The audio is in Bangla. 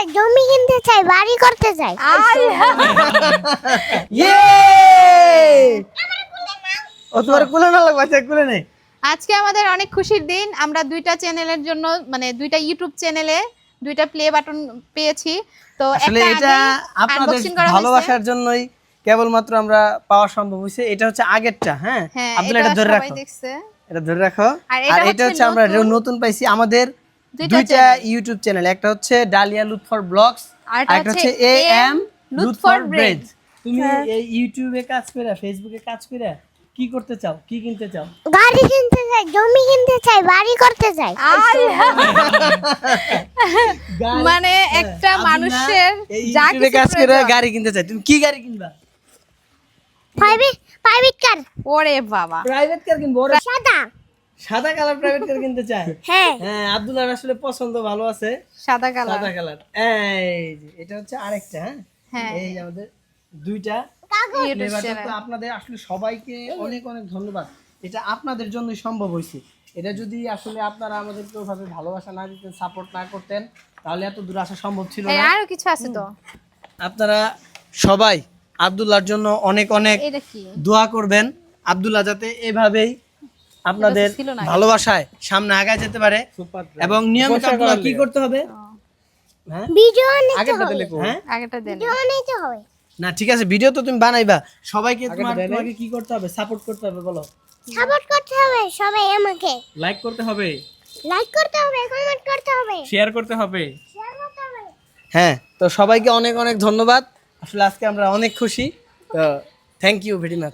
চাই জমি কিনতে চাই বাড়ি করতে চাই ইয়ে ও তোমার কুলে না লাগবে? আচ্ছা কুলে নেই। আজকে আমাদের অনেক খুশির দিন। আমরা দুইটা চ্যানেলের জন্য মানে দুইটা ইউটিউব চ্যানেলে দুইটা প্লে বাটন পেয়েছি। তো আসলে এটা আপনাদের। ভালোবাসার জন্যই কেবলমাত্র আমরা পাওয়া সম্ভব হয়েছে। এটা হচ্ছে আগেরটা হ্যাঁ? হ্যাঁ আব্দুল এটা ধরে রাখো। এটা ধরে রাখো। আর এটা হচ্ছে আমরা নতুন পাইছি আমাদের দুইটা ইউটিউব চ্যানেল একটা হচ্ছে ডালিয়া লুৎফর ব্লগস আর একটা হচ্ছে এ এম লুৎফর ব্রেড। তুমি এই ইউটিউবে কাজ করে ফেসবুকে কাজ করে কি করতে চাও? কি কিনতে চাও? গাড়ি কিনতে চাই জমি কিনতে চাই বাড়ি করতে চাই। মানে হ্যাঁ, একটা মানুষের যা কিছু কাজ করে গাড়ি কিনতে চাই। তুমি কি গাড়ি কিনবা? প্রাইভেট প্রাইভেট কার ওরে বাবা। প্রাইভেট কার কিনবো সাদা। সাদা কালার প্রাইভেট কার কিনতে চায়? হ্যাঁ। হ্যাঁ আব্দুল্লাহ আসলে পছন্দ ভালো আছে। সাদা কালার। সাদা কালার। এই যে, এটা হচ্ছে আরেকটা হ্যাঁ? হ্যাঁ। এই আমাদের দুইটা। আপনাদের আসলে সবাইকে অনেক অনেক ধন্যবাদ। এটা আপনাদের জন্যই সম্ভব হয়েছে। এটা যদি আসলে আপনারা আমাদেরকে ওভাবে ভালোবাসা না দিতেন সাপোর্ট না করতেন তাহলে এত দূর আসা সম্ভব ছিল না। আরও কিছু আছে তো। আপনারা সবাই আব্দুল্লাহর জন্য অনেক অনেক দোয়া করবেন। আব্দুল্লাহ যাতে এভাবেই আপনাদের ভালোবাসায় সামনে আগায় যেতে পারে। এবং নিয়মিত আব্দুল্লাহ কি করতে হবে? হ্যাঁ? হ্যাঁ? আগেটা দেন। ভিডিও নিতে হবে। না ঠিক আছে ভিডিও তো তুমি বানাইবা। সবাইকে তোমার তোমাকে কি করতে হবে? সাপোর্ট করতে হবে বলো। সাপোর্ট করতে হবে সবাই আমাকে। লাইক করতে হবে। লাইক করতে হবে কমেন্ট শেয়ার করতে হবে। শেয়ার করতে হবে। হ্যাঁ তো সবাইকে অনেক অনেক ধন্যবাদ। আসলে আজকে আমরা অনেক খুশি। তো থ্যাংক ইউ ভেরি মাচ